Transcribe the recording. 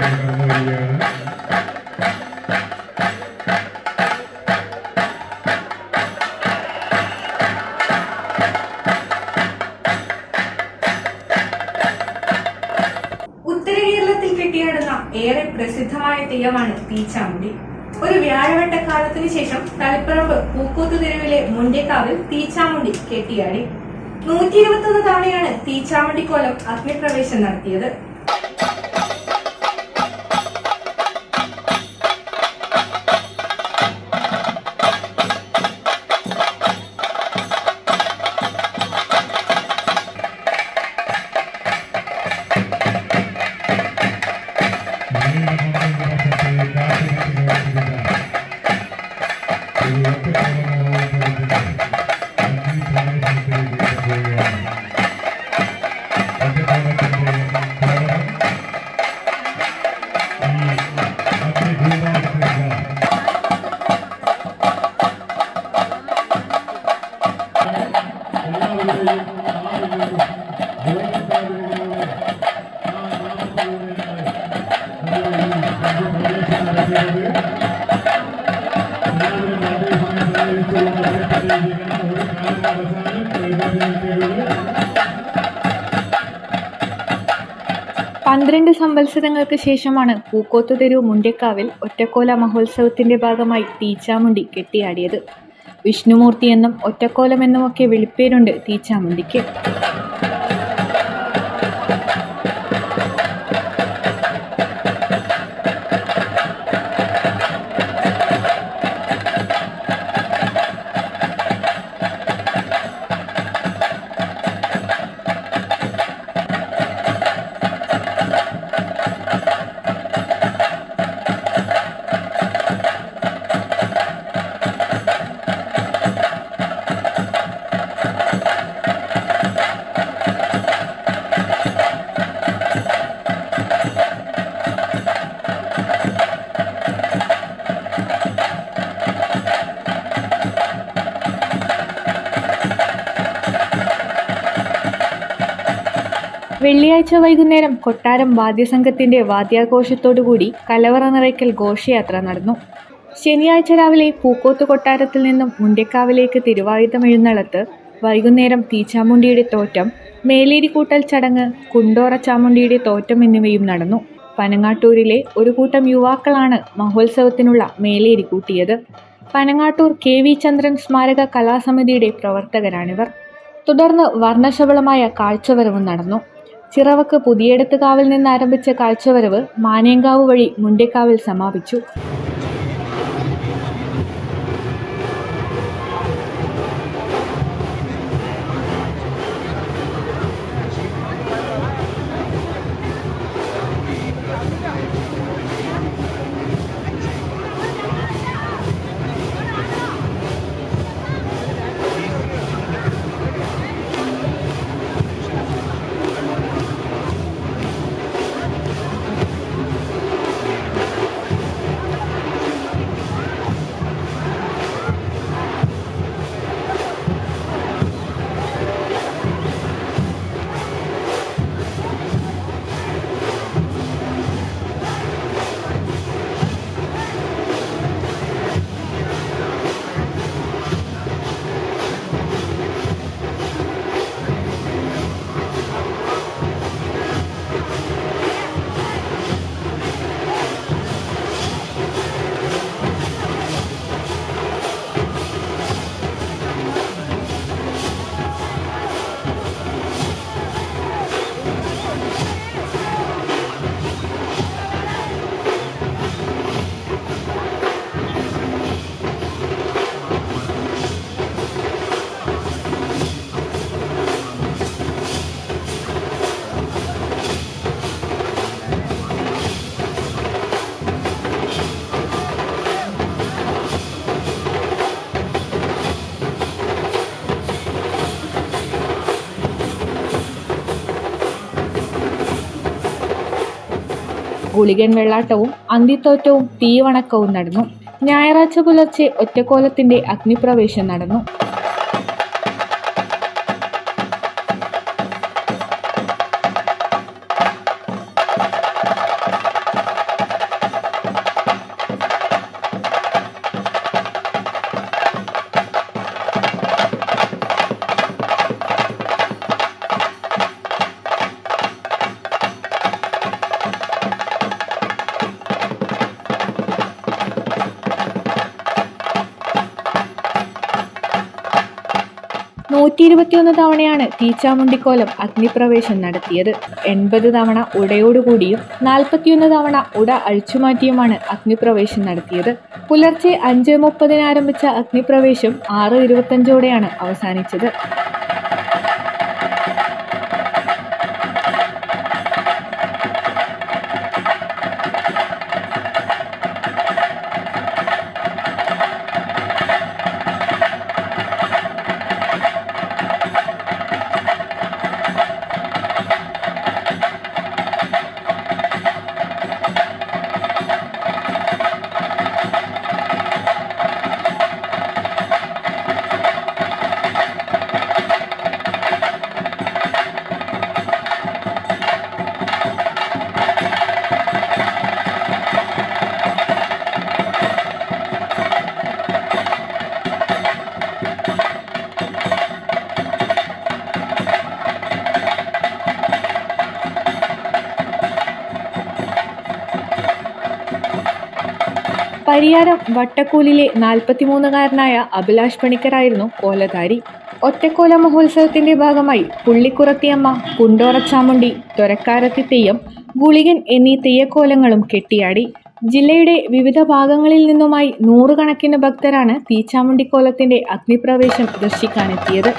വരികയാണ് ഉത്തര ഏറെ പ്രസിദ്ധമായ തെയ്യമാണ് തീച്ചാമുണ്ടി. ഒരു വ്യാഴവട്ടക്കാലത്തിന് ശേഷം തളിപ്പറമ്പ് പൂക്കോത്ത് തെരുവിലെ മുണ്ടേക്കാവിൽ തീച്ചാമുണ്ടി കെട്ടിയാടി. നൂറ്റി ഇരുപത്തൊന്ന് തവണയാണ് തീച്ചാമുണ്ടി കോലം അഗ്നിപ്രവേശം നടത്തിയത്. പന്ത്രണ്ട് സംവത്സരങ്ങൾക്ക് ശേഷമാണ് പൂക്കോത്തുതെരു മുണ്ടക്കാവിൽ ഒറ്റക്കോല മഹോത്സവത്തിന്റെ ഭാഗമായി തീച്ചാമുണ്ടി കെട്ടിയാടിയത്. വിഷ്ണുമൂർത്തി എന്നും ഒറ്റക്കോലം എന്നുമൊക്കെ വിളിപ്പേരുണ്ട് തീച്ചാമുണ്ടിക്ക്. വെള്ളിയാഴ്ച വൈകുന്നേരം കൊട്ടാരം വാദ്യസംഘത്തിന്റെ വാദ്യാഘോഷത്തോടുകൂടി കലവറ നിറയ്ക്കൽ ഘോഷയാത്ര നടന്നു. ശനിയാഴ്ച രാവിലെ പൂക്കോത്ത് കൊട്ടാരത്തിൽ നിന്നും മുണ്ടേക്കാവിലേക്ക് തിരുവായുധം എഴുന്നള്ളത്ത് വൈകുന്നേരം തീച്ചാമുണ്ടിയുടെ തോറ്റം മേലേരി കൂട്ടൽ ചടങ്ങ് കുണ്ടോറ ചാമുണ്ടിയുടെ തോറ്റം എന്നിവയും നടന്നു. പനങ്ങാട്ടൂരിലെ ഒരു കൂട്ടം യുവാക്കളാണ് മഹോത്സവത്തിനുള്ള മേലേരി കൂട്ടിയത്. പനങ്ങാട്ടൂർ കെ വി ചന്ദ്രൻ സ്മാരക കലാസമിതിയുടെ പ്രവർത്തകരാണിവർ. തുടർന്ന് വർണശബളമായ കാഴ്ചവരവും നടന്നു. ചിറവക്ക് നിന്ന് ആരംഭിച്ച കാഴ്ചവരവ് മാനേങ്കാവ് വഴി മുണ്ടേക്കാവിൽ സമാപിച്ചു ഗുളികൻ വെള്ളാട്ടവും അന്തിത്തോറ്റവും തീവണക്കവും നടന്നു. ഞായറാഴ്ച പുലർച്ചെ ഒറ്റക്കോലത്തിന്റെ അഗ്നിപ്രവേശം നടന്നു. നൂറ്റി ഇരുപത്തിയൊന്ന് തവണയാണ് തീച്ചാമുണ്ടിക്കോലം അഗ്നിപ്രവേശം നടത്തിയത്. എൺപത് തവണ ഉടയോടുകൂടിയും നാൽപ്പത്തിയൊന്ന് തവണ ഉട അഴിച്ചുമാറ്റിയുമാണ് അഗ്നിപ്രവേശം നടത്തിയത്. പുലർച്ചെ അഞ്ച് മുപ്പതിന് ആരംഭിച്ച അഗ്നിപ്രവേശം ആറ് ഇരുപത്തഞ്ചോടെയാണ് അവസാനിച്ചത്. പരിയാരം വട്ടക്കൂലിലെ നാൽപ്പത്തിമൂന്നുകാരനായ അഭിലാഷ് പണിക്കരായിരുന്നു കോലധാരി. ഒറ്റക്കോല മഹോത്സവത്തിന്റെ ഭാഗമായി പുള്ളിക്കുറത്തിയമ്മ കുണ്ടോറച്ചാമുണ്ടി തൊരക്കാരത്തി തെയ്യം ഗുളികൻ എന്നീ തെയ്യക്കോലങ്ങളും കെട്ടിയാടി. ജില്ലയുടെ വിവിധ ഭാഗങ്ങളിൽ നിന്നുമായി നൂറുകണക്കിന് ഭക്തരാണ് തീച്ചാമുണ്ടിക്കോലത്തിന്റെ അഗ്നിപ്രവേശം ദർശിക്കാനെത്തിയത്.